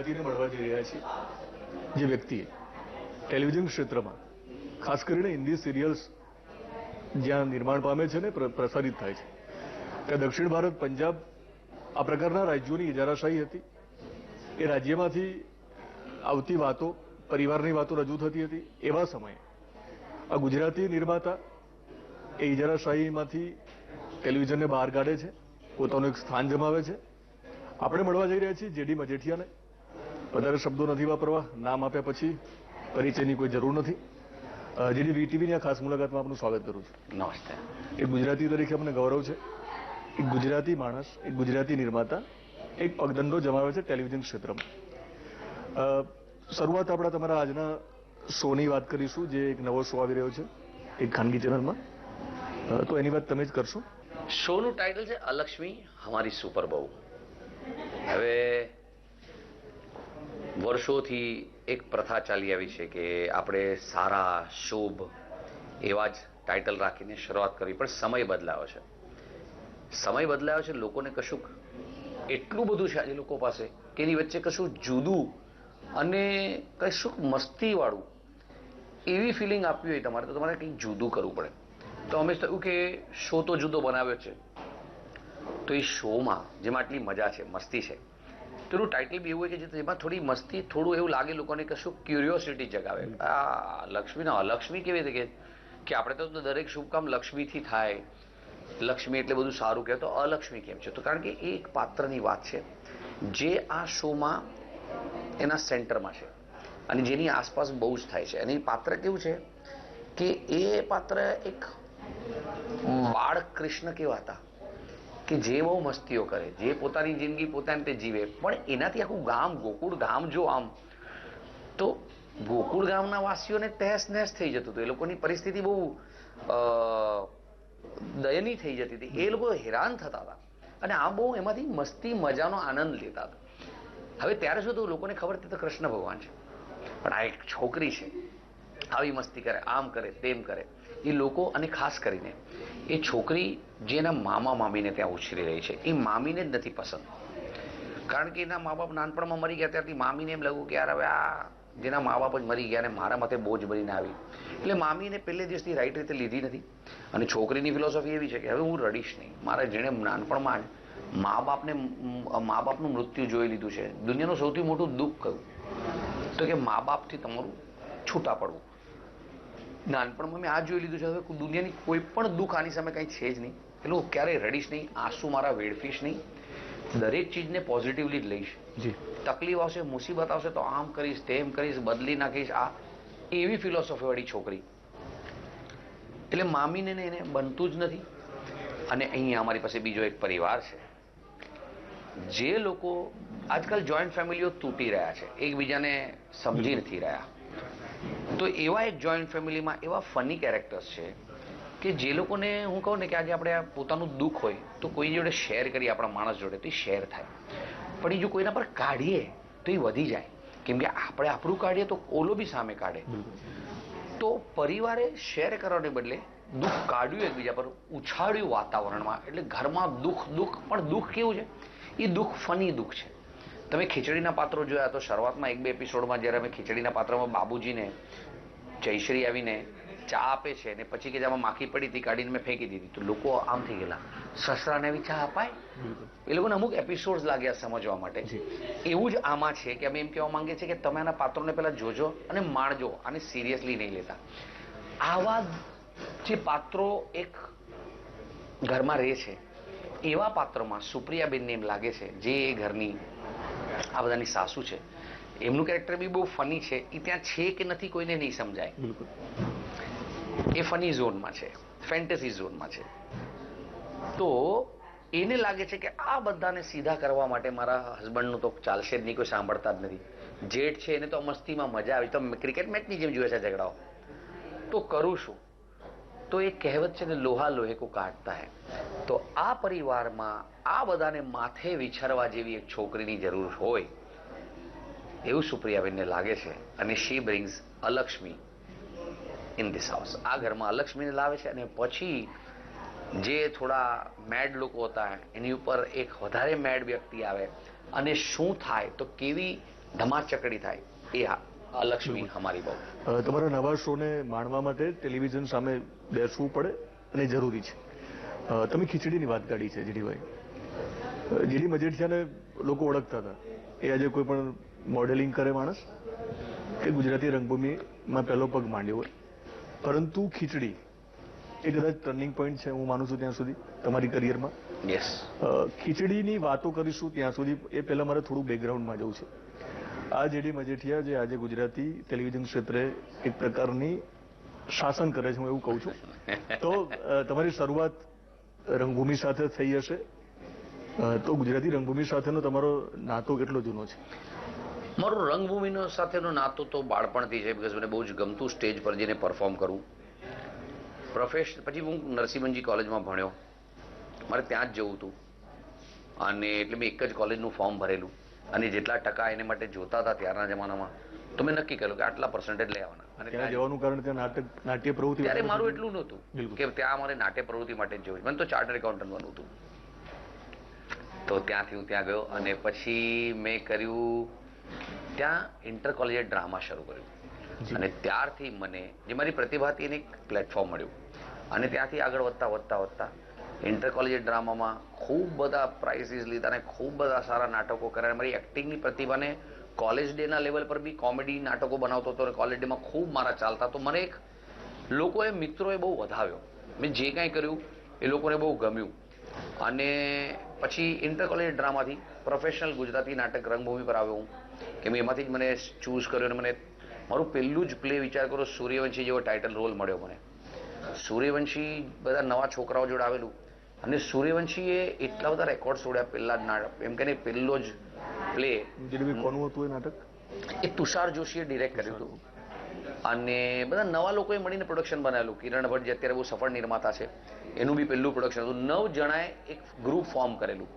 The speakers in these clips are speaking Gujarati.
ગુજરાતીને મળવા જઈ રહ્યા છીએ જે વ્યક્તિએ ટેલિવિઝન ક્ષેત્રમાં, ખાસ કરીને હિન્દી સિરિયલ્સ જ્યાં નિર્માણ પામે છે ને પ્રસારિત થાય છે. ત્યાં દક્ષિણ ભારત, પંજાબ, આ પ્રકારના રાજ્યોની ઇજારાશાહી હતી. એ રાજ્યમાંથી આવતી વાતો, પરિવારની વાતો રજૂ થતી હતી. એવા સમયે આ ગુજરાતી નિર્માતા એ ઇજારાશાહીમાંથી ટેલિવિઝનને બહાર કાઢે છે. પોતાનું એક સ્થાન જમાવે છે. આપણે મળવા જઈ રહ્યા છીએ જેડી મજેઠિયાને. વધારે શબ્દો નથી વાપરવા નામ આપ્યા પછી પરિચયની કોઈ જરૂર નથી. જેની વીટીવીની આ ખાસ મુલાકાતમાં આપનું સ્વાગત કરું છું. નમસ્તે એક ગુજરાતી તરીકે અમને ગૌરવ છે એક ગુજરાતી માણસ એક ગુજરાતી નિર્માતા એક પગદંડો જમાવે છે ટેલિવિઝન ક્ષેત્રમાં. શરૂઆત આપણા તમારા આજના શોની વાત કરીશું જે એક નવો શો આવી રહ્યો છે એક ખાનગી ચેનલમાં. તો એની વાત તમે જ કરશો. શોનું ટાઇટલ છે અલક્ષ્મી હમારી સુપર બહુ. હવે વર્ષોથી એક પ્રથા ચાલી આવી છે કે આપણે સારા, શુભ એવા જ ટાઇટલ રાખીને શરૂઆત કરવી. પણ સમય બદલાયો છે. સમય બદલાયો છે લોકોને કશુંક એટલું બધું છે આજે લોકો પાસે કે એની વચ્ચે કશું જુદું અને કશુંક મસ્તીવાળું એવી ફિલિંગ આપવી હોય તમારે, તો તમારે કંઈક જુદું કરવું પડે. તો અમે થયું કે શો તો જુદો બનાવ્યો છે. તો એ શોમાં જેમાં આટલી મજા છે, મસ્તી છે તો એનું ટાઇટલ બી એવું હોય કે જેમાં થોડી મસ્તી થોડું એવું લાગે લોકોને કશું ક્યુરિયોસિટી જગાવે. આ લક્ષ્મીના અલક્ષ્મી કેવી રીતે કે કે આપણે તો દરેક શુભ કામ લક્ષ્મીથી થાય. લક્ષ્મી એટલે બધું સારું કહે તો અલક્ષ્મી કેમ છે? તો કારણ કે એ એક પાત્રની વાત છે. જે આ શોમાં એના સેન્ટરમાં છે. અને જેની આસપાસ બહુ જ થાય છે. અને એ પાત્ર કેવું છે કે એ પાત્ર એક બાળ કૃષ્ણ કેવા હતા? કે જે બહુ મસ્તીઓ કરે, જે પોતાની જિંદગી પોતાની રીતે જીવે. પણ એનાથી આખું ગામ, ગોકુળ ગામ જો આમ, તો ગોકુળ ગામના વાસીઓને તહેસ નહેસ થઈ જતું હતું. એ લોકોની પરિસ્થિતિ બહુ દયનીય થઈ જતી હતી. એ લોકો હેરાન થતા હતા. અને આ બહુ એમાંથી મસ્તી, મજાનો આનંદ લેતા હતા. હવે ત્યારે શું હતું? લોકોને ખબર હતી તો કૃષ્ણ ભગવાન છે. પણ આ એક છોકરી છે. આવી મસ્તી કરે, આમ કરે, તેમ કરે. એ લોકો અને ખાસ કરીને એ છોકરી જે એના મામા મામીને ત્યાં ઉછરી રહી છે, એ મામીને જ નથી પસંદ. કારણ કે એના મા બાપ નાનપણમાં મરી ગયા ત્યારથી મામીને એમ લાગ્યું કે યાર હવે આ જેના મા બાપ જ મરી ગયા અને મારા મતે બોજ બનીને આવી. એટલે મામીને પહેલે દિવસથી રાઈટ રીતે લીધી નથી. અને છોકરીની ફિલોસોફી એવી છે કે હવે હું રડીશ નહીં. મારે જેણે નાનપણમાં જ મા બાપને મા બાપનું મૃત્યુ જોઈ લીધું છે. દુનિયાનું સૌથી મોટું દુઃખ કયું? તો કે મા બાપથી તમારું છૂટા પડવું. નાનપણમાં મેં આ જોઈ લીધું છે હવે દુનિયાની કોઈ પણ દુઃખ આની સામે કંઈ છે જ નહીં. એટલે હું ક્યારેય રડીશ નહીં આંસુ મારા વેડફીશ નહીં. દરેક ચીજને પોઝિટિવલી જ લઈશ. જી. તકલીફ આવશે મુસીબત આવશે તો આમ કરીશ તેમ કરીશ બદલી નાખીશ આ એવી ફિલોસોફીવાળી છોકરી. એટલે મામીને ને એને બનતું જ નથી. અને અહીંયા અમારી પાસે બીજો એક પરિવાર છે. જે લોકો આજકાલ જોઈન્ટ ફેમિલીઓ તૂટી રહ્યા છે. એકબીજાને સમજી નથી રહ્યા. તો એવા એક જોઈન્ટ ફેમિલીમાં એવા ફની કેરેક્ટર્સ છે કે જે લોકોને હું કહું ને કે આજે આપણે પોતાનું દુઃખ હોય તો કોઈ જોડે શેર કરીએ, આપણા માણસ જોડે તો એ શેર થાય. પણ એ જો કોઈના પર કાઢીએ તો એ વધી જાય. કેમ કે આપણે આપણું કાઢીએ તો ઓલો બી સામે કાઢે. તો પરિવારે શેર કરવાને બદલે દુઃખ કાઢ્યું એકબીજા પર, ઉછાળ્યું વાતાવરણમાં. એટલે ઘરમાં દુઃખ દુઃખ, પણ દુઃખ કેવું છે? એ દુઃખ ફની દુઃખ છે. તમે ખીચડીના પાત્રો જોયા તો શરૂઆતમાં એક બે એપિસોડમાં જ્યારે અમે ખીચડીના પાત્રમાં બાબુજીને જયશ્રી આવીને ચા આપે છે ને પછી કે જેમાં માખી પડી હતી કાઢીને મેં ફેંકી દીધી. તો લોકો આમ થઈ ગયેલા. સસરાને બી ચા અપાય? એ લોકોને અમુક એપિસોડ્સ લાગ્યા સમજવા માટે. એવું જ આમાં છે કે અમે એમ કહેવા માંગીએ છીએ કે તમે આના પાત્રોને પહેલાં જોજો અને માણજો આને સિરિયસલી નહીં લેતા. આવા જે પાત્રો એક ઘરમાં રહે છે એવા પાત્રોમાં સુપ્રિયાબેનને એમ લાગે છે જે એ ઘરની આ બધાની સાસુ છે એમનું કેરેક્ટર બી બહુ ફની છે. એ ત્યાં છે કે નથી કોઈને નહીં સમજાય. બિલકુલ. એ ફની ઝોનમાં છે. ફેન્ટસી ઝોનમાં છે. તો એને લાગે છે કે આ બધાને સીધા કરવા માટે મારા હસબન્ડનું તો ચાલશે જ નહીં કોઈ સાંભળતા જ નથી. જેઠ છે એને તો મસ્તીમાં મજા આવી. તો ક્રિકેટ મેચની જેમ જોયે છે ઝઘડાઓ. તો કરું શું? તો એ કહેવત છે ને લોહા લોહે કો કાઢતા હે. તો આ પરિવારમાં આ બધાને માથે વિછરવા જેવી એક છોકરીની જરૂર હોય એવું સુપ્રિયાબેનને લાગે છે અને she brings Alakshmi in this house આ ઘરમાં અલક્ષ્મીને લાવે છે અને પછી જે થોડા મેડ લોકો હતા, એની ઉપર એક વધારે મેડ વ્યક્તિ આવે અને શું થાય, તો કેવી ધમાચકડી થાય, એ અલક્ષ્મી અમારી બહુ. તમારા નવા શોને માણવા માટે ટેલિવિઝન સામે બેસવું પડે અને જરૂરી છે. તમે ખીચડીની વાત કાઢી છે જીડીભાઈ જીડી મજેઠિયાને લોકો ઓળખતા હતા. એ આજે કોઈ પણ મોડેલિંગ કરે માણસ કે ગુજરાતી રંગભૂમિમાં પહેલો પગ માંડ્યો હોય. પરંતુ ખીચડી એ કદાચ ટર્નિંગ પોઈન્ટ છે હું માનું છું ત્યાં સુધી તમારી કરિયરમાં યસ ખીચડીની વાતો કરીશું ત્યાં સુધી એ પહેલા મારે થોડું બેકગ્રાઉન્ડમાં જવું છે. આ જેડી મજેઠિયા જે આજે ગુજરાતી ટેલિવિઝન ક્ષેત્રે એક પ્રકારની શાસન કરે છે હું એવું કહું છું. તો તમારી શરૂઆત રંગભૂમિ સાથે થઈ હશે. તો ગુજરાતી રંગભૂમિ સાથેનો તમારો નાતો કેટલો જૂનો છે? મારું રંગભૂમિનો સાથેનો નાતો તો બાળપણથી છે બિકોઝ મને બહુ જ ગમતું સ્ટેજ પર જઈને પરફોર્મ કરવું. પ્રોફેશન પછી હું નરસિંહનજી કોલેજમાં ભણ્યો. મારે ત્યાં જ જવું હતું. અને એટલે મેં એક જ કોલેજનું ફોર્મ ભરેલું. અને જેટલા ટકા એને માટે જોતા હતા ત્યારના જમાનામાં તો મેં નક્કી કર્યું કે આટલા પર્સન્ટેજ લઈ આવવાના. અને ત્યાં જવાનું કારણ કે નાટક નાટ્ય પ્રવૃત્તિ ત્યારે મારું એટલું નહોતું કે ત્યાં મારે નાટ્ય પ્રવૃત્તિ માટે જ જવું મને તો ચાર્ટર એકાઉન્ટન્ટ બનવું હતું. તો ત્યાંથી હું ત્યાં ગયો અને પછી મેં કર્યું ત્યાં ઇન્ટર કોલેજે ડ્રામા શરૂ કર્યું. અને ત્યારથી મને જે મારી પ્રતિભા હતી એને એક પ્લેટફોર્મ મળ્યું. અને ત્યાંથી આગળ વધતા વધતા વધતા ઇન્ટર કોલેજ ડ્રામામાં ખૂબ બધા પ્રાઇઝીસ લીધા અને ખૂબ બધા સારા નાટકો કર્યા. અને મારી એક્ટિંગની પ્રતિભાને કોલેજ ડેના લેવલ પર બી કોમેડી નાટકો બનાવતો હતો અને કોલેજ ડેમાં ખૂબ મારા ચાલતા. તો મને એક લોકોએ મિત્રોએ બહુ વધાવ્યો મેં જે કાંઈ કર્યું એ લોકોને બહુ ગમ્યું. અને પછી ઇન્ટર કોલેજ ડ્રામાથી પ્રોફેશનલ ગુજરાતી નાટક રંગભૂમિ પર આવ્યો હું કે એમાંથી જ મને ચૂઝ કર્યો અને મને મારું પહેલું જ પ્લે વિચાર કરો સૂર્યવંશી જેવો ટાઇટલ રોલ મળ્યો મને. સૂર્યવંશી બધા નવા છોકરાઓ જોડે આવેલું અને સૂર્યવંશીએ એટલા બધા રેકોર્ડ તોડ્યા પહેલા જ નાટક એમ કે પહેલો જ પ્લે કોનું હતું એ નાટક? એ તુષાર જોશીએ ડિરેક્ટ કર્યું હતું. અને બધા નવા લોકોએ મળીને પ્રોડક્શન બનાવેલું. કિરણ ભટ્ટ જે અત્યારે બહુ સફળ નિર્માતા છે. એનું બી પહેલું પ્રોડક્શન હતું. નવ જણાએ એક ગ્રુપ ફોર્મ કરેલું.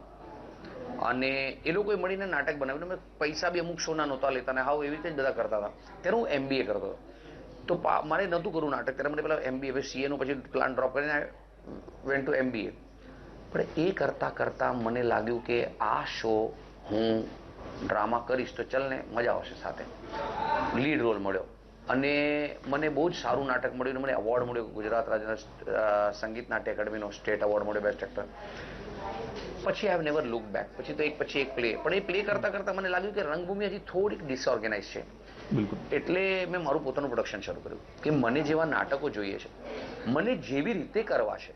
અને એ લોકોએ મળીને નાટક બનાવ્યું. મેં પૈસા બી અમુક શોના નહોતા લેતા અને હાવ એવી રીતે જ બધા કરતા હતા. ત્યારે હું એમબીએ કરતો હતો. તો મારે નહોતું કરવું નાટક. ત્યારે મને પેલા એમબીએ હવે સીએનું પછી પ્લાન ડ્રોપ કરીને વેન ટુ એમબીએ પણ એ કરતાં કરતાં મને લાગ્યું કે આ શો હું ડ્રામા કરીશ તો ચલને મજા આવશે સાથે. લીડ રોલ મળ્યો. અને મને બહુ જ સારું નાટક મળ્યું અને મને એવોર્ડ મળ્યો ગુજરાત રાજ્યના સંગીત નાટ્ય એકેડમીનો સ્ટેટ એવોર્ડ મળ્યો બેસ્ટ એક્ટર પછી આઈ નેવર લુક બેક પછી તો એક પછી એક પ્લે પણ એ પ્લે કરતા કરતા મને લાગ્યું કે રંગભૂમિ હજી થોડીક ડિસઓર્ગેનાઇઝ છે. એટલે મેં મારું પોતાનું પ્રોડક્શન શરૂ કર્યું કે મને જેવા નાટકો જોઈએ છે મને જેવી રીતે કરવા છે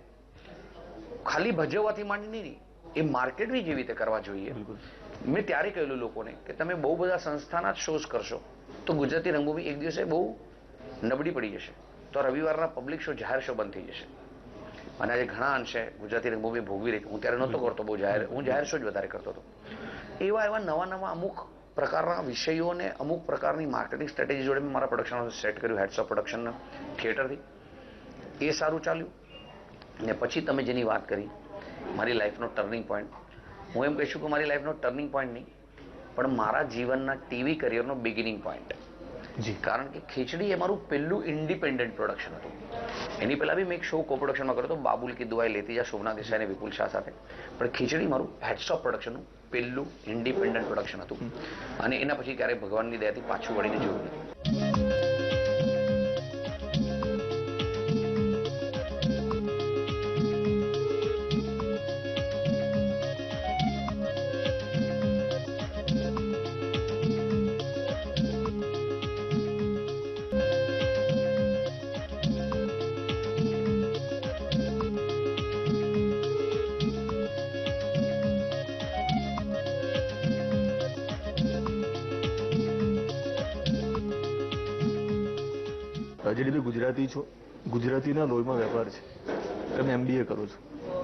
ખાલી ભજવવાથી માંડી નહીં એ માર્કેટ બી જેવી રીતે કરવા જોઈએ. બિલકુલ. મેં ત્યારે કહેલું લોકોને કે તમે બહુ બધા સંસ્થાના જ શોઝ કરશો તો ગુજરાતી રંગભૂમિ એક દિવસે બહુ નબળી પડી જશે. તો રવિવારના પબ્લિક શો જાહેર શો બંધ થઈ જશે. અને આજે ઘણા અંશે ગુજરાતી રંગભૂમિ ભોગવી રહી હું ત્યારે નહોતો કરતો બહુ જાહેર હું જાહેર શો જ વધારે કરતો હતો. એવા એવા નવા નવા અમુક પ્રકારના વિષયોને અમુક પ્રકારની માર્કેટિંગ સ્ટ્રેટેજી જોડે મેં મારા પ્રોડક્શન સેટ કર્યું હેડ્સ ઓફ પ્રોડક્શન થિયેટરથી એ સારું ચાલ્યું. ને પછી તમે જેની વાત કરી મારી લાઈફનો ટર્નિંગ પોઈન્ટ હું એમ કહીશું કે મારી લાઈફનો ટર્નિંગ પોઈન્ટ નહીં પણ મારા જીવનના ટીવી કરિયરનો બિગિનિંગ પોઈન્ટ જી. કારણ કે ખીચડી એ મારું પહેલું ઇન્ડિપેન્ડન્ટ પ્રોડક્શન હતું. એની પહેલાં બી મેં એક શો કો પ્રોડક્શનમાં કર્યો હતો બાબુલ કી દુઆઈ લેતી જા શોભના દેસાઈ અને વિપુલ શાહ સાથે. પણ ખીચડી મારું હેડસ્ટોપ ઓફ પ્રોડક્શનનું પહેલું ઇન્ડિપેન્ડન્ટ પ્રોડક્શન હતું. અને એના પછી ક્યારેય ભગવાનની દયાથી પાછું વળીને જોયું નહીં. ગુજરાતી છો? ગુજરાતીના લોહીમાં વેપાર છે. તમે એમબીએ કરો છો.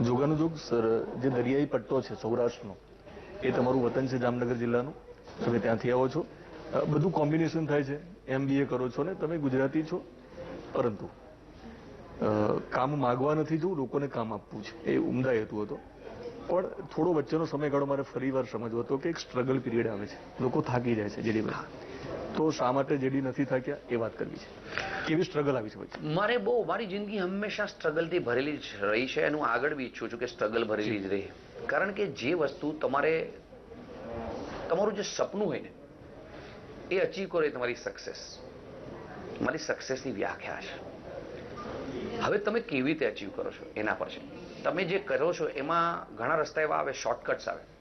જોગાનું જોગ, સર, જે દરિયાઈ પટ્ટો છે, સૌરાષ્ટ્રનો, એ તમારું વતન છે જામનગર જિલ્લાનું? તમે ત્યાંથી આવો છો? બધું કોમ્બિનેશન થાય છે. એમબીએ કરો છો ને, તમે ગુજરાતી છો? પરંતુ કામ માગવા નથી જવું, લોકોને કામ આપવું છે. એ ઉમદા હેતુ હતો. પણ થોડો વચ્ચેનો સમયગાળો મારે ફરીવાર સમજવો હતો કે એક સ્ટ્રગલ પીરિયડ આવે છે. લોકો થાકી જાય છે જેડીભાઈ તો શા માટે જેડી નથી થાક્યા એ વાત કરવી છે? કેવી સ્ટ્રગલ આવી છે પછી? મારે બહુ મારી જિંદગી હંમેશા સ્ટ્રગલથી ભરેલી જ રહી છે અને હું આગળ બી ઈચ્છું છું કે સ્ટ્રગલ ભરેલી જ રહે. કારણ કે જે વસ્તુ તમારે તમારું જે સપનું હોય ને એ અચીવ કરો એ તમારી સક્સેસ મારી સક્સેસની વ્યાખ્યા છે. હવે તમે કેવી રીતે અચીવ કરો છો એના પર છે. તમે જે કરો છો એમાં ઘણા રસ્તા એવા આવે શોર્ટકટ્સ આવે.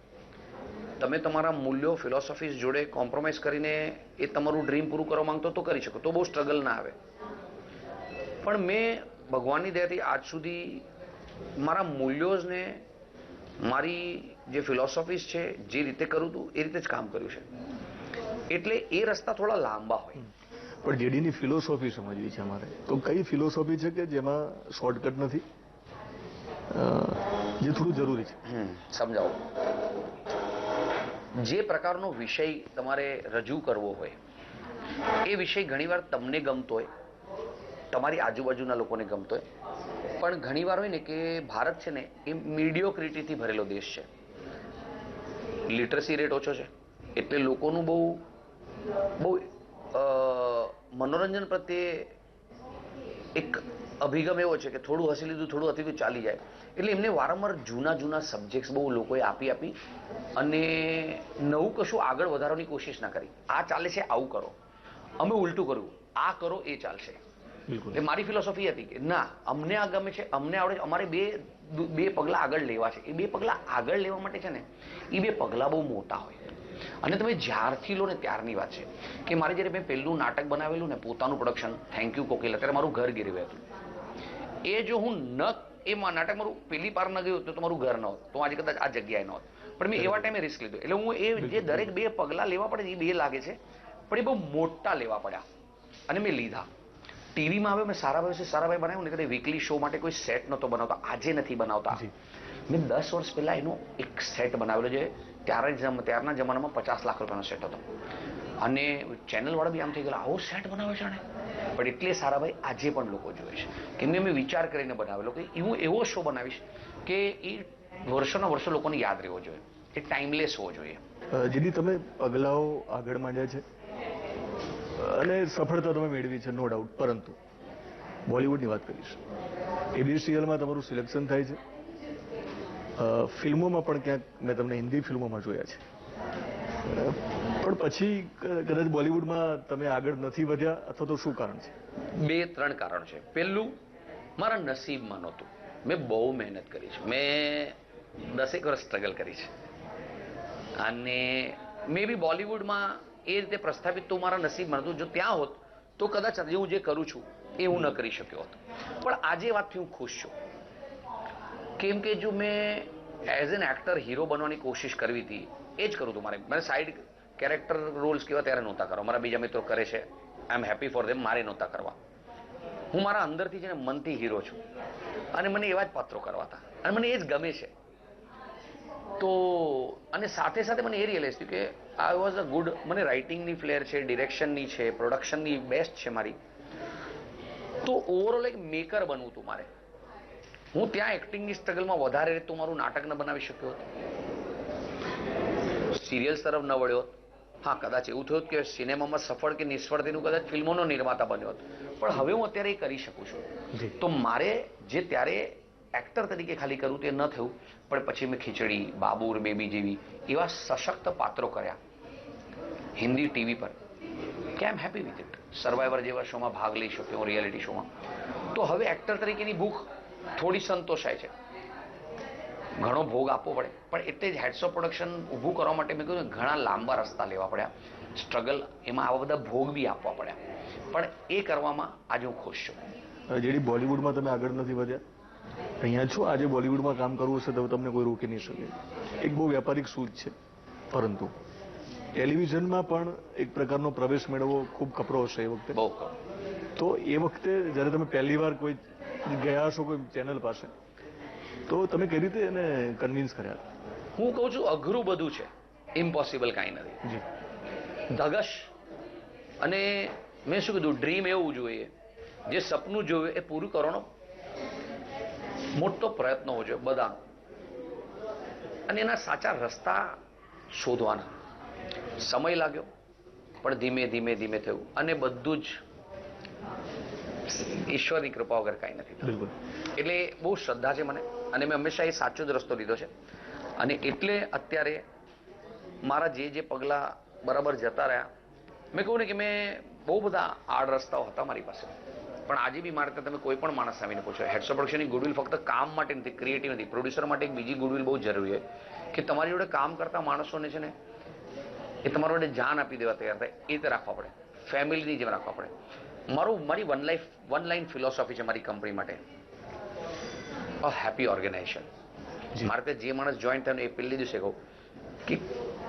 તમે તમારા મૂલ્યો ફિલોસોફીઝ જોડે કોમ્પ્રોમાઇઝ કરીને એ તમારું ડ્રીમ પૂરું કરવા માંગતો તો કરી શકો. તો બહુ સ્ટ્રગલ ના આવે. પણ મેં ભગવાનની દયાથી આજ સુધી મારા મૂલ્યોને મારી જે ફિલોસોફીઝ છે જે રીતે કરું હતું એ રીતે જ કામ કર્યું છે. એટલે એ રસ્તા થોડા લાંબા હોય. પણ જેડીની ફિલોસોફી સમજવી છે અમારે. તો કઈ ફિલોસોફી છે કે જેમાં શોર્ટકટ નથી? જે થોડું જરૂરી છે? સમજાવો. જે પ્રકારનો વિષય તમારે રજૂ કરવો હોય, એ વિષય ઘણીવાર તમને ગમતો હોય, તમારી આજુબાજુના લોકોને ગમતો હોય. પણ ઘણીવાર હોય ને કે ભારત છે ને, એ મીડિયોક્રિટીથી ભરેલો દેશ છે. લિટરસી રેટ ઓછો છે. એટલે લોકોનું બહુ બહુ મનોરંજન પ્રત્યે એક અભિગમ એવો છે કે થોડું હસી લીધું થોડું હતી તો ચાલી જાય. એટલે એમને વારંવાર જૂના જૂના સબ્જેક્ટ્સ બહુ લોકોએ આપી આપી અને નવું કશું આગળ વધારવાની કોશિશ ના કરી. આ ચાલે છે આવું કરો. અમે ઉલટું કર્યું. આ કરો એ ચાલશે. એટલે મારી ફિલોસોફી હતી કે ના અમને આ ગમે છે અમને આવડે છે. અમારે બે બે પગલા આગળ લેવા છે. એ બે પગલા આગળ લેવા માટે છે ને એ બે પગલા બહુ મોટા હોય. અને તમે જ્યારથી લો ને ત્યારની વાત છે કે મારે જ્યારે મેં પહેલું નાટક બનાવેલું ને પોતાનું પ્રોડક્શન થેન્ક યુ કોકિલ અત્યારે મારું ઘર ગીરવે હતું. એ જો હું ન એ નાટક મારું પેલી પાર ન ગયું તો તમારું ઘર ન હોત. તો આજે કદાચ આ જગ્યાએ ન હોત. પણ મેં એવા ટાઈમે રિસ્ક લીધો. એટલે હું એ જે દરેક બે પગલાં લેવા પડે એ બે લાગે છે પણ એ બહુ મોટા લેવા પડ્યા. અને મેં લીધા. ટીવીમાં હવે મેં સારાભાઈ સારા સારાભાઈ બનાવ્યું ને કદાચ વીકલી શો માટે કોઈ સેટ નહોતો બનાવતા. આજે નથી બનાવતા. મેં દસ વર્ષ પહેલાં એનો એક સેટ બનાવેલો છે. ત્યારે જમ- ત્યારના જમાનામાં પચાસ લાખ રૂપિયાનો સેટ હતો. અને ચેનલ વાળા બી આમ થઈ ગયેલા. આવો સેટ બનાવે છે ને પણ એટલે સારાભાઈ આજે પણ લોકો જોવે છે. કેમ કે વિચાર કરીને બનાવેલો કે હું એવો શો બનાવીશ કે એ વર્ષોના વર્ષો લોકોને યાદ રહેવો જોઈએ. એ ટાઈમલેસ હોવો જોઈએ. જેથી તમે પગલાઓ આગળ માંડ્યા છે. અને સફળતા તમે મેળવી છે નો ડાઉટ પરંતુ બોલિવૂડની વાત કરીશ. એબીસીએલમાં તમારું સિલેક્શન થાય છે. ફિલ્મોમાં પણ ક્યાંક મેં તમને હિન્દી ફિલ્મોમાં જોયા છે. પણ પછી કદાચ બોલિવૂડમાં તમે આગળ નથી વધ્યા, અથવા તો શું કારણ છે? બે, ત્રણ કારણ છે. પહેલું, મારા નસીબમાં નહોતું. મેં બહુ મહેનત કરી છે. મેં દસેક વર્ષ સ્ટ્રગલ કરી છે. અને મે બી બોલિવૂડમાં એ રીતે પ્રસ્થાપિત તો મારા નસીબમાં નહોતું. જો ત્યાં હોત, તો કદાચ આજે હું જે કરું છું, એ હું ન કરી શક્યો હોત. પણ આજે વાતથી હું ખુશ છું. કેમ કે જો મેં એઝ એન એક્ટર હીરો બનવાની કોશિશ કરવી હતી, એ જ કરું હતું મારે. મને સાઈડ કેરેક્ટર રોલ્સ કેવા ત્યારે નહોતા કરવા? મારા બીજા મિત્રો કરે છે. I am happy for them મારે નહોતા કરવા. હું મારા અંદરથી છે ને મનથી હીરો છું. અને મને એવા જ પાત્રો કરવા હતા. અને મને એ જ ગમે છે. તો, અને સાથે સાથે મને એ રિયલાઇઝ થયું કે આઈ વોઝ અ ગુડ મને રાઇટિંગની ફ્લેર છે ડિરેક્શનની છે પ્રોડક્શનની બેસ્ટ છે મારી. તો ઓવરઓલ એક મેકર બનવું હતું મારે. હું ત્યાં એક્ટિંગની સ્ટ્રગલમાં વધારે તો મારું નાટક ન બનાવી શક્યો હોત. સિરિયલ્સ તરફ ન વળ્યો હોત. હા કદાચ એવું થયું કે સિનેમામાં સફળ કે નિષ્ફળ તેનું કદાચ ફિલ્મોનો નિર્માતા બન્યો હતો. પણ હવે હું અત્યારે એ કરી શકું છું. તો મારે જે ત્યારે એક્ટર તરીકે ખાલી કરવું તે ન થયું પણ પછી મેં ખીચડી બાબુર બેબી જેવી એવા સશક્ત પાત્રો કર્યા. હિન્દી ટીવી પર. કેમ હેપી વિથ ઇટ. સર્વાઈવર જેવા શોમાં ભાગ લઈ શક્યો રિયાલિટી શોમાં. તો હવે એક્ટર તરીકેની ભૂખ થોડી સંતોષાય છે. ઘણો ભોગ આપવો પડે. પણ એટલે જ હેડ્સ ઓફ પ્રોડક્શન ઊભું કરવા માટે મેં કહ્યું કે ઘણા લાંબા રસ્તા લેવા પડ્યા. સ્ટ્રગલ એમાં આવા બધા ભોગ બી આપવા પડ્યા. પણ એ કરવામાં આજે હું ખુશ છું. જેડી બોલિવૂડમાં તમે આગળ નથી વધ્યા અહીંયા છો આજે બોલિવૂડમાં કામ કરવું હશે તો તમને કોઈ રોકી નહીં શકે. એક બહુ વ્યાપારિક સૂચ છે પરંતુ ટેલિવિઝનમાં પણ એક પ્રકારનો પ્રવેશ મેળવવો ખૂબ કપરો હશે એ વખતે. બહુ તો એ વખતે જ્યારે તમે પહેલી વાર કોઈ ગયા હશો કોઈ ચેનલ પાસે તો તમે કઈ રીતે એને કન્વિન્સ કર્યા? હું કહું છું અઘરું બધું છે. ઇમ્પોસિબલ કાંઈ નથી. ધગશ. અને મેં શું કીધું ડ્રીમ એવું જોઈએ. જે સપનું જોયું એ પૂરું કરવાનો મોટો પ્રયત્ન હોવો જોઈએ બધાનો. અને એના સાચા રસ્તા શોધવાના. સમય લાગ્યો પણ ધીમે ધીમે ધીમે થયું. અને બધું જ ઈશ્વરની કૃપા વગર કાંઈ નથી એટલે બહુ શ્રદ્ધા છે મને. અને મેં હંમેશા એ સાચો જ રસ્તો લીધો છે. અને એટલે અત્યારે મારા જે જે પગલાં બરાબર જતા રહ્યા, મેં કહું ને કે મેં બહુ બધા આડ રસ્તાઓ હતા મારી પાસે. પણ આજે બી મારે તમે કોઈ પણ માણસ આવીને પૂછો હેડસો પ્રોડક્શનની ગુડવિલ ફક્ત કામ માટે નથી ક્રિએટિવ નથી. પ્રોડ્યુસર માટે એક બીજી ગુડવિલ બહુ જરૂરી હોય કે તમારી જોડે કામ કરતા માણસોને છે ને એ તમારા જોડે જાન આપી દેવા તૈયાર થાય. એ રીતે રાખવા પડે. ફેમિલીની જેમ રાખવા પડે. મારું, મારી one life one line philosophy છે મારી કંપની માટે. અ હેપી ઓર્ગેનાઇઝેશન મારે ત્યાં જે માણસ જોઈન્ટ થયો એ પહેલી દિવસે કહું કે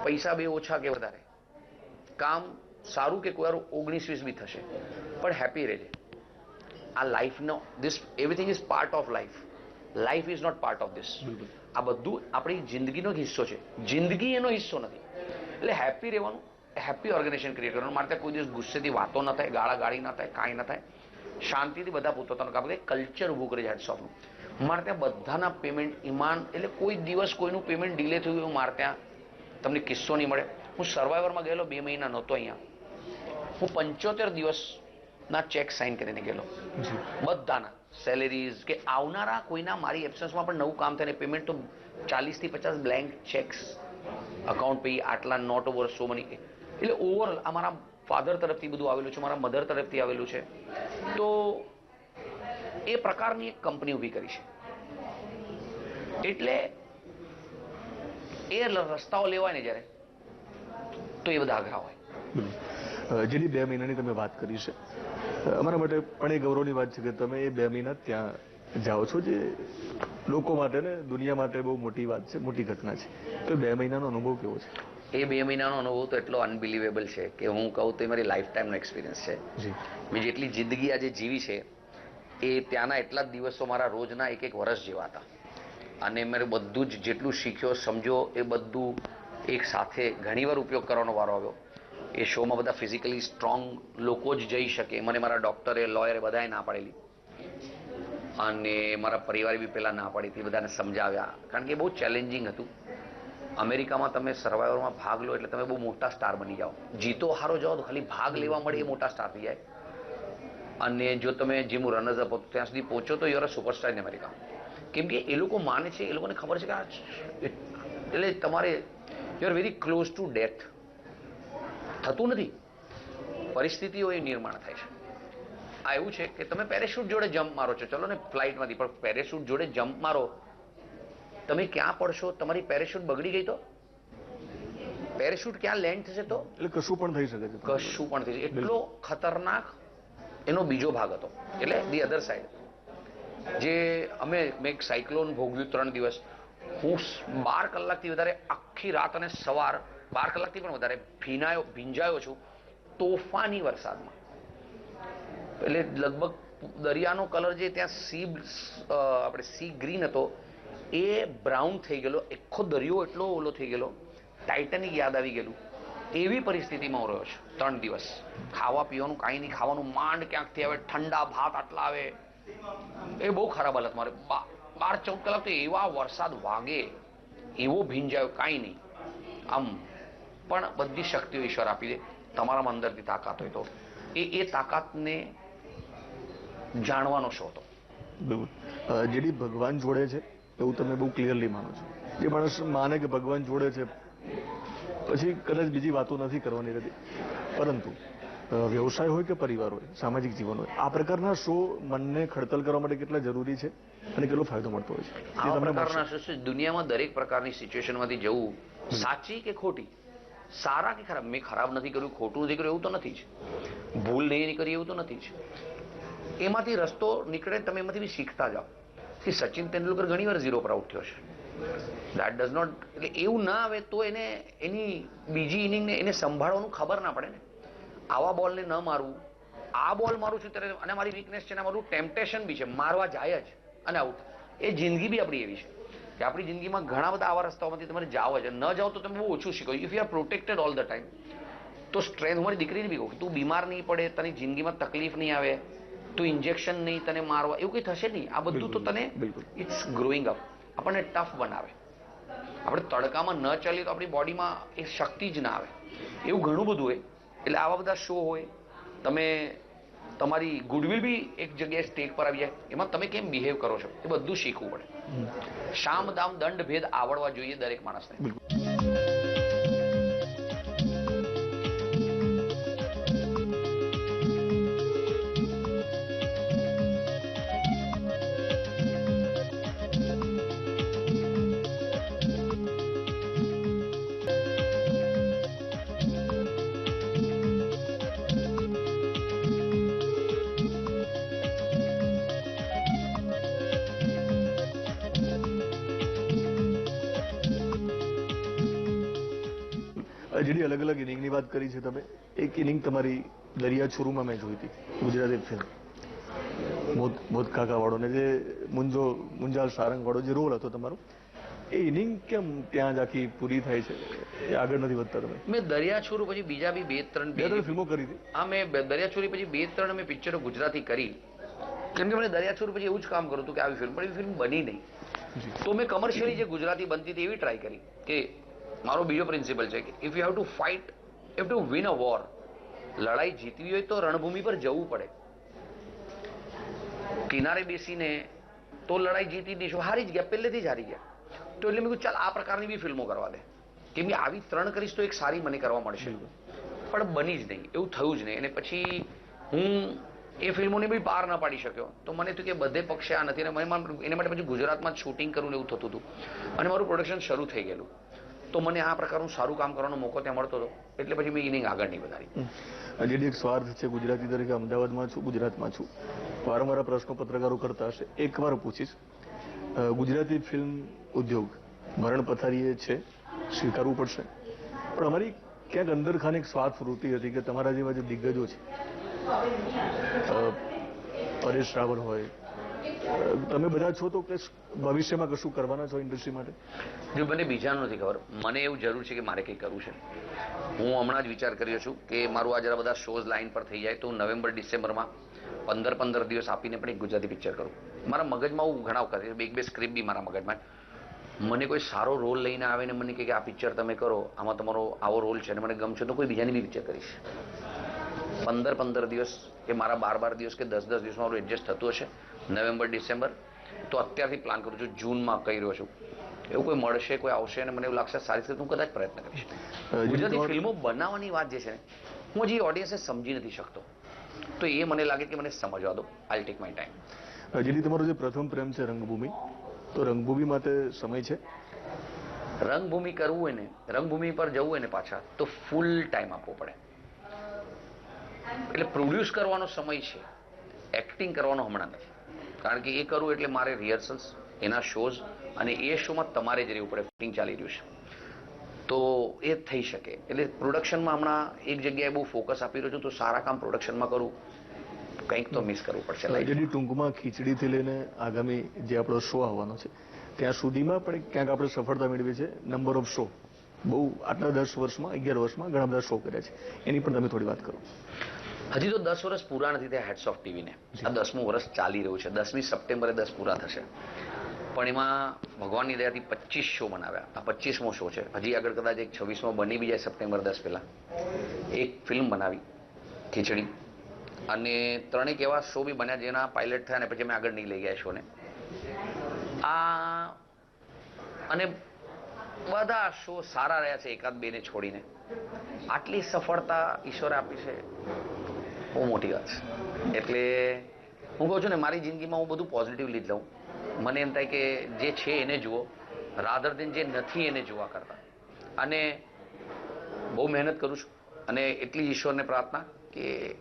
પૈસા બે ઓછા કે વધારે? કામ સારું કે કોઈ વારું ઓગણીસ વીસ બી થશે પણ હેપી રહેજે. આ લાઈફનો this everything is part of life life is not part of this આ બધું આપણી જિંદગીનો જ હિસ્સો છે. જિંદગી એનો હિસ્સો નથી. એટલે હેપી રહેવાનું હેપી ઓર્ગેનાઇઝેશન ક્રિએટ કરવાનું. મારે ત્યાં કોઈ દિવસ ગુસ્સેથી વાતો ન થાય ગાળા ગાળી ન થાય કાંઈ ન થાય. શાંતિથી બધા પોતાનું કામ કરે. કલ્ચર ઊભું કરી જાય હેડસોફનું મારે ત્યાં બધાના પેમેન્ટ ઈમાન એટલે કોઈ દિવસ કોઈનું પેમેન્ટ ડિલે થયું એવું મારે ત્યાં તમને કિસ્સો નહીં મળે. હું સર્વાઈવરમાં ગયેલો બે મહિના નહોતો અહીંયા. હું પંચોતેર દિવસના ચેક સાઇન કરીને ગયેલો. બધાના. સેલેરીઝ કે આવનારા કોઈના મારી એબસન્સમાં પણ નવું કામ થાય ને પેમેન્ટ તો ચાલીસથી પચાસ બ્લેન્ક ચેક્સ અકાઉન્ટ પે આટલા નોટ ઓવર સો મની એટલે ઓવરઓલ આ મારા ફાધર તરફથી બધું આવેલું છે મારા મધર તરફથી આવેલું છે. તો એ પ્રકારની એક કંપની ઊભી કરી છે. એટલે એ રસ્તાઓ લેવાય ને જ્યારે તો એ બધા આગ્રહ હોય. જેની બે મહિનાની તમે વાત કરી છે. અમારા માટે પણ એ ગૌરવની વાત છે કે તમે એ બે મહિના ત્યાં જાઓ છો જે લોકો માટે ને દુનિયા માટે બહુ મોટી વાત છે મોટી ઘટના છે. તો બે મહિનાનો અનુભવ કેવો છે? એ બે મહિનાનો અનુભવ તો એટલો અનબિલીવેબલ છે કે હું કહું તો એ મારી લાઈફ ટાઈમનો એક્સપિરિયન્સ છે. જી. મેં જેટલી જિંદગી આજે જીવી છે એ ત્યાંના એટલા જ દિવસો મારા રોજના એક એક વર્ષ જેવા હતા. અને મેં બધું જ જેટલું શીખ્યો સમજો એ બધું એક સાથે ઘણીવાર ઉપયોગ કરવાનો વારો આવ્યો. એ શોમાં બધા ફિઝિકલી સ્ટ્રોંગ લોકો જ જઈ શકે. મને મારા ડૉક્ટરે લોયરે બધાએ ના પાડેલી. અને મારા પરિવારે બી પહેલાં ના પાડી હતી, બધાને સમજાવ્યા. કારણ કે એ બહુ ચેલેન્જિંગ હતું. અમેરિકામાં તમે સર્વાઈવરમાં ભાગ લો એટલે તમે બહુ મોટા સ્ટાર બની જાઓ. જીતો હારો જાઓ તો ખાલી ભાગ લેવા મળે એ મોટા સ્ટાર થઈ જાય. અને જો તમે જેમ રનર્સ અપ ત્યાં સુધી પહોંચો તો you are a superstar in America કેમ કે એ લોકો માને છે એ લોકોને ખબર છે કે આ એટલે તમારે you are very close to death થતું નથી. પરિસ્થિતિઓ એ નિર્માણ થાય છે. આ એવું છે કે તમે પેરેશૂટ જોડે જમ્પ મારો છો. ચલો ને ફ્લાઇટમાંથી પણ પેરેશૂટ જોડે જમ્પ મારો. તમે ક્યાં પડશો? તમારી પેરેશૂટ બગડી ગઈ તો? પેરેશૂટ ક્યાં લેન્ડ થશે તો? એટલે કશું પણ થઈ શકે છે. કશું પણ થઈ શકે. એટલો ખતરનાક એનો બીજો ભાગ હતો, એટલે ધી અધર સાઈડ જે અમે, મેં એક સાયક્લોન ભોગવ્યું ત્રણ દિવસ. હું બાર કલાકથી વધારે આખી રાત અને સવાર, બાર કલાકથી પણ વધારે ભીનાયો, ભીંજાયો છું તોફાની વરસાદમાં. એટલે લગભગ દરિયાનો કલર જે ત્યાં સી આપણે સી ગ્રીન હતો, એ બ્રાઉન થઈ ગયેલો. આખો દરિયો એટલો ઓલો થઈ ગયેલો. ટાઇટેનિક યાદ આવી ગયેલું. એવી પરિસ્થિતિમાં હું રહ્યો છું. ત્રણ દિવસ. ખાવા પીવાનું કાંઈ નહીં, ખાવાનું માંડ ક્યાંકથી આવે, ઠંડા ભાત આટલા આવે. એ બહુ ખરાબ હાલત મારે. બાર ચૌદ કલાક તો એવા વરસાદ વાગે, એવો ભીંજાયો કાંઈ નહીં. આમ, પણ બધી શક્તિઓ ઈશ્વર આપી દે. તમારામાં અંદરથી તાકાત હોય તો. એ એ તાકાતને જાણવાનો શો હતો. બિલકુલ. જેડી ભગવાન જોડે છે, એવું તમે બહુ ક્લિયરલી માનો છો. જે માણસ માને કે ભગવાન જોડે છે પછી કદાચ બીજી વાતો નથી કરવાની રહેતી. પરંતુ વ્યવસાય હોય કે પરિવાર હોય સામાજિક જીવન હોય આ પ્રકારના શો મનને ખડતલ કરવા માટે કેટલા જરૂરી છે અને કેટલો ફાયદો મળતો હોય છે? એ પ્રકારના શું દુનિયામાં દરેક પ્રકારની સિચ્યુએશનમાંથી જવું સાચી કે ખોટી? સારા કે ખરાબ? મેં ખરાબ નથી કર્યું ખોટું નથી કર્યું એવું તો નથી જ. ભૂલ નહીં કરી એવું તો નથી જ. એમાંથી રસ્તો નીકળે તમે એમાંથી બી શીખતા જાઓ. કે સચિન તેંડુલકર ઘણી વાર ઝીરો પર આઉટ થયો છે. દેટ ડઝ નોટ એટલે એવું ના આવે તો એને એની બીજી ઇનિંગને એને સંભાળવાનું ખબર ના પડે ને. આવા બોલને ન મારવું આ બોલ મારું છું ત્યારે અને મારી વીકનેસ છે ને મારું ટેમ્પટેશન બી છે. મારવા જાય જ અને આઉટ એ જિંદગી બી આપણી એવી છે કે આપણી જિંદગીમાં ઘણા બધા આવા રસ્તાઓમાંથી તમારે જાવ છે ન જાઓ તો તમે બહુ ઓછું શીખો. If you are protected all the time તો સ્ટ્રેન્થ હું મારી દીકરીને બી કહું કે તું બીમાર નહીં પડે તને જિંદગીમાં તકલીફ નહીં આવે તું ઇન્જેક્શન નહીં તને મારવા એવું કંઈ થશે નહીં. આ બધું તો તને ઇટ્સ ગ્રોઈંગ અપ આપણને ટફ બનાવે. આપણે તડકામાં ન ચાલીએ તો આપણી બોડીમાં એ શક્તિ જ ના આવે. એવું ઘણું બધું હોય. એટલે આવા બધા શો હોય. તમે તમારી ગુડવિલ બી એક જગ્યાએ સ્ટેજ પર આવી જાય. એમાં તમે કેમ બિહેવ કરો છો? એ બધું શીખવું પડે. શામ દામ દંડ ભેદ આવડવા જોઈએ દરેક માણસને. અલગ વાત કરી છે તમે એક ઇનિંગ તમારી દરિયા છુરુમાં મેં જોઈ હતી ગુજરાતી ફિલ્મ મોત મોત કાકા વાળો ને જે મુંજો મુંજાલ સારંગ વાળો જે રોલ હતો તમારો એ ઇનિંગ કેમ ત્યાં જ આખી પૂરી થાય છે? એ આગળ નથી વધતા તમે? મેં દરિયાછોરું પછી બીજા બી બે ત્રણ બે ત્રણ ફિલ્મો કરી હતી? હા મેં દરિયા દરિયાછોરી પછી બે ત્રણ મેં પિક્ચરો ગુજરાતી કરી. કેમ કે મને દરિયાછોરી પછી એવું જ કામ કરું હતું કે આવી ફિલ્મ પણ એવી ફિલ્મ બની નહીં. તો મેં કમર્શિયલી જે ગુજરાતી બનતી હતી એવી ટ્રાય કરી કે મારો બીજો પ્રિન્સિપલ છે કે if you have to fight if to win a war લડાઈ જીતવી હોય તો રણભૂમિ પર જવું પડે. કિનારે બેસીને તો લડાઈ જીતી દઈશું હારી જ ગયા પહેલેથી જ હારી ગયા. તો એટલે મેં કીધું ચાલ આ પ્રકારની બી ફિલ્મો કરવા દે. કેમ કે આવી ત્રણ કરીશ તો એક સારી મને કરવા મળશે. પણ બની જ નહીં એવું થયું જ નહીં. અને પછી હું એ ફિલ્મોને બી બહાર ના પાડી શક્યો. તો મને થયું કે બધે પક્ષે આ નથી. અને એના માટે પછી ગુજરાતમાં શૂટિંગ કરવું ને એવું થતું હતું. અને મારું પ્રોડક્શન શરૂ થઈ ગયેલું. તો મને આ પ્રકારનું સારું કામ કરવાનો મોકો ત્યાં મળતો હતો. એટલે પછી મેં ઇનિંગ આગળ નહીં વધારી. જેની એક સ્વાર્થ છે ગુજરાતી તરીકે અમદાવાદમાં છું, ગુજરાતમાં છું. વારંવાર પ્રશ્નો પત્રકારો કરતા હશે. એકવાર પૂછીશ. ગુજરાતી ફિલ્મ ઉદ્યોગ મરણ પથારીએ છે, સ્વીકારવું પડશે. પણ અમારી ક્યાંક અંદર ખાને એક સ્વાર્થ વૃત્તિ હતી કે તમારા જેવા જે દિગ્ગજો છે પરેશ રાવલ હોય તમે બધા છો તો કે ભવિષ્યમાં કશું કરવાના છો ઇન્ડસ્ટ્રી માટે? જો મને બીજાનું નથી ખબર, મને એવું જરૂર છે કે મારે કંઈક કરવું છે. હું હમણાં જ વિચાર કર્યો છું કે મારું આ જરા બધા શોઝ લાઈન પર થઈ જાય તો હું નવેમ્બર, ડિસેમ્બરમાં પંદર પંદર દિવસ આપીને પણ એક ગુજરાતી પિક્ચર કરું. મારા મગજમાં હું ઘણા વખત એક બે સ્ક્રિપ્ટ બી મારા મગજમાં મને કોઈ સારો રોલ લઈને આવે ને મને કે આ પિક્ચર તમે કરો, આમાં તમારો આવો રોલ છે અને મને ગમશે તો કોઈ બીજાની બી પિક્ચર કરીશ. પંદર પંદર દિવસ કે મારા બાર બાર દિવસ કે દસ દસ દિવસમાં મારું એડજસ્ટ થતું હશે. November December. તો અત્યારથી પ્લાન કરું છું જૂનમાં કહી રહ્યો છું. એવું કોઈ મળશે કોઈ આવશે અને મને એવું લાગશે સારી રીતે હું કદાચ પ્રયત્ન કરીશ ગુજરાતી ફિલ્મો બનાવવાની વાત જે છે હું હજી ઓડિયન્સને સમજી નથી શકતો. તો એ મને લાગે કે મને સમજવા દો. આઈ ટેક માય ટાઈમ જેની તમારો જે પ્રથમ પ્રેમ છે રંગભૂમિ તો રંગભૂમિ માટે સમય છે? રંગભૂમિ કરવું હોય ને રંગભૂમિ પર જવું હોય ને પાછા તો ફૂલ ટાઈમ આપવો પડે. એટલે પ્રોડ્યુસ કરવાનો સમય છે. એક્ટિંગ કરવાનો હમણાં નથી. કારણ કે એ કરવું એટલે મારે રિહર્સલ્સ એના શોઝ અને એ શોમાં તમારે જ રહેવું પડે ફિટિંગ ચાલી રહ્યું છે. તો એ થઈ શકે. એટલે પ્રોડક્શનમાં હમણાં એક જગ્યાએ બહુ ફોકસ આપી રહ્યો છું તો સારા કામ પ્રોડક્શનમાં કરું. કંઈક તો મિસ કરવું પડશે જેની ટૂંકમાં ખીચડીથી લઈને આગામી જે આપણો શો આવવાનો છે ત્યાં સુધીમાં પણ ક્યાંક આપણે સફળતા મેળવી છે નંબર ઓફ શો બહુ આટલા દસ વર્ષમાં અગિયાર વર્ષમાં ઘણા બધા શો કર્યા છે. એની પણ તમે થોડી વાત કરો. હજી તો દસ વર્ષ પૂરા નથી થયા હેડ્સ ઓફ ટીવીને આ દસમું વર્ષ ચાલી રહ્યું છે. દસમી સપ્ટેમ્બરે દસ પૂરા થશે. પણ એમાં ભગવાનની દયાથી પચીસ શો બનાવ્યા. આ પચીસમો શો છે. હજી આગળ કદાચ એક છવ્વીસમો બની બી જાય સપ્ટેમ્બર દસ પહેલાં. એક ફિલ્મ બનાવી. ખીચડી. અને ત્રણેક એવા શો બી બન્યા જેના પાયલટ થયા અને પછી અમે આગળ નહીં લઈ ગયા શોને આ અને બધા શો સારા રહ્યા છે એકાદ બેને છોડીને. આટલી સફળતા ઈશ્વરે આપી છે. બહુ મોટી વાત છે. એટલે હું કહું છું ને, મારી જિંદગીમાં હું બધું પોઝિટિવ લીધ લઉં. મને એમ થાય કે જે છે એને જુઓ રાધર દેન જે નથી એને જોવા કરતા. અને બહુ મહેનત કરું છું. અને એટલી ઈશ્વરને પ્રાર્થના કે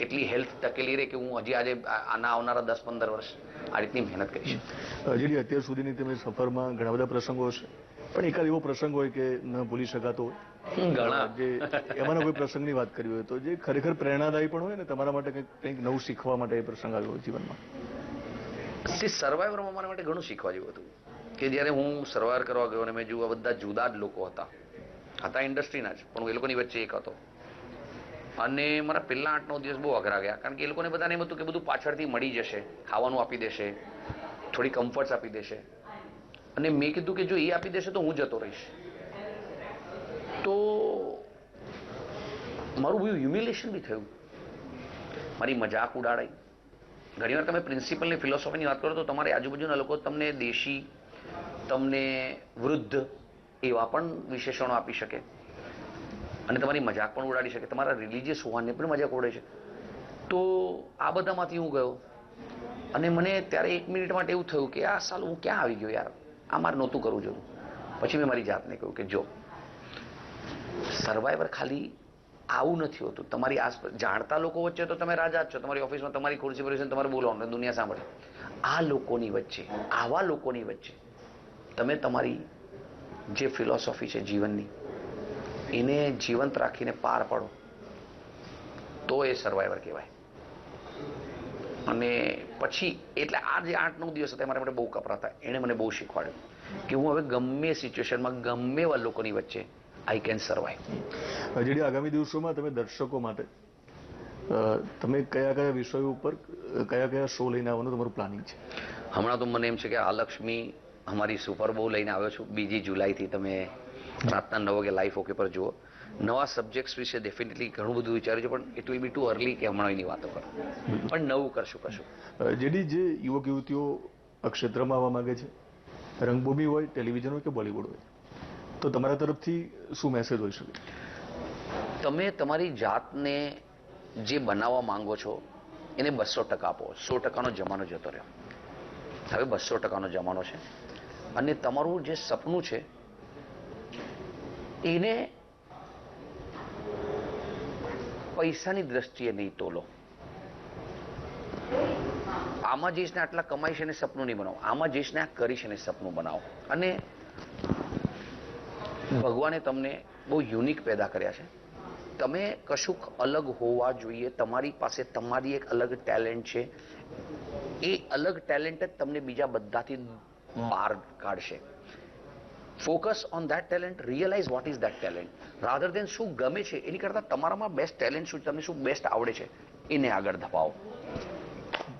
એટલી હેલ્થ તકેલી રહે કે હું હજી આજે આના આવનારા દસ પંદર વર્ષ આ રીતની મહેનત કરીશ. હજી અત્યાર સુધીની તમે સફરમાં ઘણા બધા પ્રસંગો હશે. પણ એકાદ એવો પ્રસંગ હોય કે ન ભૂલી શકાતો હોય? જે એમાંના કોઈ પ્રસંગની વાત કરવી હોય તો જે ખરેખર પ્રેરણાદાયી પણ હોય ને તમારા માટે કંઈક કંઈક નવું શીખવા માટે એ પ્રસંગ આવ્યો જીવનમાં. તે સર્વાઈવરમાં મારા માટે ઘણું શીખવા જેવું હતું. કે જ્યારે હું સર્વાઈવર કરવા ગયો અને મેં જોયું આ બધા જુદા જ લોકો હતા. હતા ઇન્ડસ્ટ્રીના જ પણ હું એ લોકોની વચ્ચે એક હતો. અને મારા પહેલા આઠ નવ દિવસ બહુ અઘરા ગયા. કારણ કે એ લોકોને બધાને એમ હતું કે બધું પાછળથી મળી જશે ખાવાનું આપી દેશે થોડી કમ્ફર્ટ્સ આપી દેશે. અને મેં કીધું કે જો એ આપી દેશે તો હું જતો રહીશ. તો મારું બહુ હ્યુમિલેશન બી થયું. મારી મજાક ઉડાડાઈ. ઘણીવાર તમે પ્રિન્સિપલની ફિલોસોફીની વાત કરો તો તમારી આજુબાજુના લોકો તમને દેશી, તમને વૃદ્ધ એવા પણ વિશેષણો આપી શકે. અને તમારી મજાક પણ ઉડાડી શકે. તમારા રિલિજિયસ હોવાને પણ મજાક ઉડે છે તો આ બધામાંથી હું ગયો. અને મને ત્યારે એક મિનિટ માટે એવું થયું કે આ સાલ હું ક્યાં આવી ગયો યાર? આ મારે નહોતું કરવું જોઈએ પછી મેં મારી જાતને કહ્યું કે જો સર્વાઈવર ખાલી આવું નથી હોતું. તમારી આસપાસ જાણતા લોકો વચ્ચે તો તમે રાજા જ છો. તમારી ઓફિસમાં તમારી ખુરશી પર છે તમારે બોલાવવાનું દુનિયા સાંભળે. આ લોકોની વચ્ચે, આવા લોકોની વચ્ચે તમે તમારી જે ફિલોસોફી છે જીવનની, એને જીવંત રાખીને પાર પાડો, તો એ સર્વાઈવર કહેવાય. અને પછી, એટલે આ જે આઠ નવ દિવસ હતા મારા માટે બહુ કપરા હતા એણે મને બહુ શીખવાડ્યું કે હું હવે ગમે સિચ્યુએશનમાં ગમે એવા લોકોની વચ્ચે આઈ કેન સર્વાઈવ જેડી આગામી દિવસોમાં તમે દર્શકો માટે તમે કયા કયા વિષયો ઉપર કયા કયા શો લઈને આવવાનું તમારું પ્લાનિંગ છે? હમણાં તો મને એમ છે કે આ લક્ષ્મી અમારી સુપર બહુ લઈને આવ્યો છું. બીજી જુલાઈથી તમે રાતના નવ વાગે લાઈફ ઓકે પર જુઓ. નવા સબ્જેક્ટ્સ વિશે ડેફિનેટલી ઘણું બધું વિચાર્યું છે પણ it will be too early કે હમણાં એની વાતો કરો. પણ નવું કરશું કશું જેડી જે યુવક યુવતીઓ ક્ષેત્રમાં આવવા માંગે છે રંગભૂમિ હોય ટેલિવિઝન હોય કે બોલિવૂડ હોય તો તમારા તરફથી શું મેસેજ હોઈ શકે? તમે તમારી જાતને જે બનાવવા માંગો છો, એને બસો ટકા આપો. સો ટકાનો જમાનો જતો રહ્યો. હવે બસો ટકાનો જમાનો છે. અને તમારું જે સપનું છે, એને પૈસાની દ્રષ્ટિએ નહીં તોલો. આમાં જઈશને આટલા આટલા કમાઈશ એને સપનું નહીં બનાવો. આમાં જઈશને આ કરીશ એને સપનું બનાવો. અને ભગવાને તમને બહુ યુનિક પેદા કર્યા છે. તમે કશુંક અલગ હોવા જોઈએ તમારી પાસે તમારી એક અલગ ટેલેન્ટ છે. એ અલગ ટેલેન્ટ જ તમને બીજા બધાથી બહાર કાઢશે. Focus on that talent realise what is that talent rather than શું ગમે છે એની કરતાં તમારામાં બેસ્ટ ટેલેન્ટ શું તમને શું બેસ્ટ આવડે છે એને આગળ ધપાવો.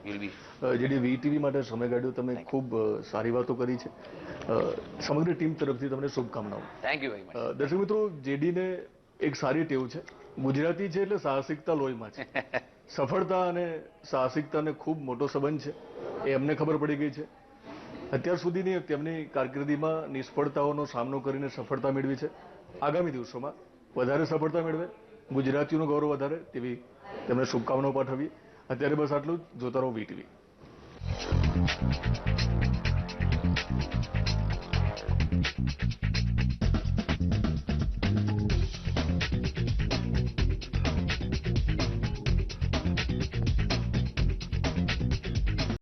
જેડી વીટીવી માટે સમય કાઢ્યો તમે ખૂબ સારી વાતો કરી છે. સમગ્ર ટીમ તરફથી તમને શુભકામનાઓ. Thank you very much. દર્શક મિત્રો જેડીને એક સારી ટેવ છે. ગુજરાતી છે એટલે સાહસિકતા લોહીમાં છે. સફળતા અને સાહસિકતાને ખૂબ મોટો સંબંધ છે. એ અમને ખબર પડી ગઈ છે. અત્યાર સુધીની તેમની કારકિર્દીમાં નિષ્ફળતાઓનો સામનો કરીને સફળતા મેળવી છે. આગામી દિવસોમાં વધારે સફળતા મેળવે ગુજરાતીઓનું ગૌરવ વધારે તેવી તેમને શુભકામનાઓ પાઠવી અત્યારે બસ આટલું જ. જોતા રહો વીટીવી Thank you.